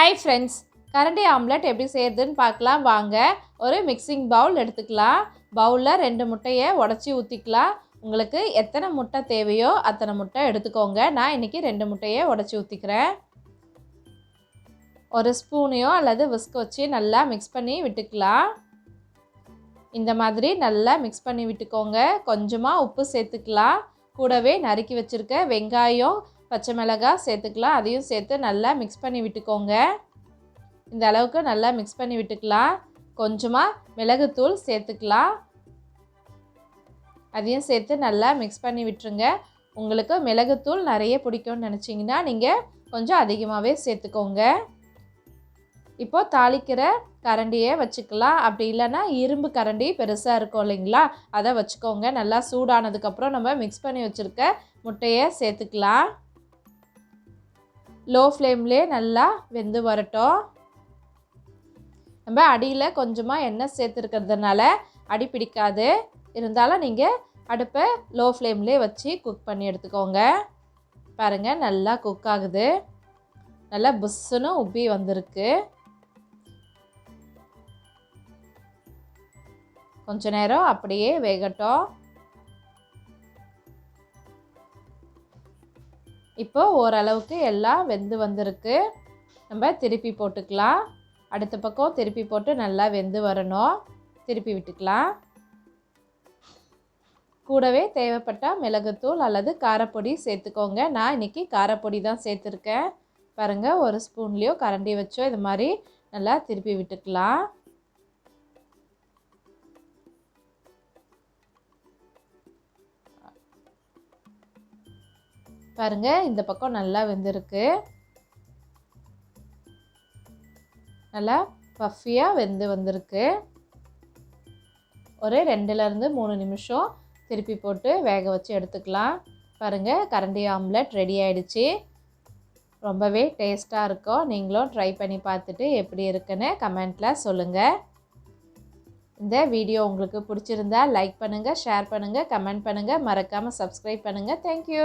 Hi friends கரண்டி omelette எப்படி செய்யறதுன்னு பார்க்கலாம். வாங்க ஒரு மிக்சிங் பவுல் எடுத்துக்கலாம். பவுலில் ரெண்டு முட்டையை உடச்சி ஊற்றிக்கலாம் உங்களுக்கு எத்தனை முட்டை தேவையோ அத்தனை முட்டை எடுத்துக்கோங்க. நான் இன்றைக்கி ரெண்டு முட்டையை உடச்சி ஊற்றிக்கிறேன் ஒரு ஸ்பூனையோ அல்லது விஸ்க் வச்சு நல்லா மிக்ஸ் பண்ணி விட்டுக்கலாம். இந்த மாதிரி நல்லா மிக்ஸ் பண்ணி விட்டுக்கோங்க. கொஞ்சமாக உப்பு சேர்த்துக்கலாம். கூடவே நறுக்கி வச்சுருக்க வெங்காயம் பச்சை மிளகாய் சேர்த்துக்கலாம். அதையும் சேர்த்து நல்லா மிக்ஸ் பண்ணி விட்டுக்கோங்க. இந்த அளவுக்கு நல்லா மிக்ஸ் பண்ணி விட்டுக்கலாம். கொஞ்சமாக மிளகுத்தூள் சேர்த்துக்கலாம். அதையும் சேர்த்து நல்லா மிக்ஸ் பண்ணி விட்டுருங்க. உங்களுக்கு மிளகுத்தூள் நிறைய பிடிக்கும்னு நினச்சிங்கன்னா நீங்கள் கொஞ்சம் அதிகமாகவே சேர்த்துக்கோங்க. இப்போது தாளிக்கிற கரண்டியே வச்சுக்கலாம். அப்படி இல்லைன்னா இரும்பு கரண்டி பெருசாக இருக்கும் இல்லைங்களா? அதை வச்சுக்கோங்க. நல்லா சூடானதுக்கப்புறம் நம்ம மிக்ஸ் பண்ணி வச்சுருக்க முட்டையை சேர்த்துக்கலாம். லோ ஃப்ளேம்லேயே நல்லா வெந்து வரட்டும். நம்ம அடியில் கொஞ்சமாக எண்ணெய் சேர்த்துருக்கிறதுனால அடி பிடிக்காது. இருந்தாலும் நீங்கள் அடுப்பை லோ ஃப்ளேம்லேயே வச்சு குக் பண்ணி எடுத்துக்கோங்க. பாருங்கள் நல்லா குக் ஆகுது. நல்லா புஷ்ஷுன்னு உப்பி வந்திருக்கு. கொஞ்ச நேரம் அப்படியே வேகட்டும். இப்போ ஓரளவுக்கு எல்லாம் வெந்து வந்திருக்கு. நம்ம திருப்பி போட்டுக்கலாம். அடுத்த பக்கம் திருப்பி போட்டு நல்லா வெந்து வரணும். திருப்பி விட்டுக்கலாம். கூடவே தேவைப்பட்டால் மிளகுத்தூள் அல்லது காரப்பொடி சேர்த்துக்கோங்க. நான் இன்றைக்கி காரப்பொடி தான் சேர்த்துருக்கேன். பாருங்கள் ஒரு ஸ்பூன்லேயோ கரண்டி வச்சோ இது மாதிரி நல்லா திருப்பி விட்டுக்கலாம். பாருங்கள் இந்த பக்கம் நல்லா வெந்திருக்கு. நல்லா பஃபியாக வெந்து வந்திருக்கு. ஒரு ரெண்டுலேருந்து மூணு நிமிஷம் திருப்பி போட்டு வேக வச்சு எடுத்துக்கலாம். பாருங்கள் கரண்டி ஆம்லெட் ரெடி ஆயிடுச்சு. ரொம்பவே டேஸ்ட்டாக இருக்கும். நீங்களும் ட்ரை பண்ணி பார்த்துட்டு எப்படி இருக்குன்னு கமெண்ட்டில் சொல்லுங்கள் இந்த வீடியோ உங்களுக்கு பிடிச்சிருந்தா லைக் பண்ணுங்கள் ஷேர் பண்ணுங்கள் கமெண்ட் பண்ணுங்கள் மறக்காமல் சப்ஸ்கிரைப் பண்ணுங்கள் தேங்க்யூ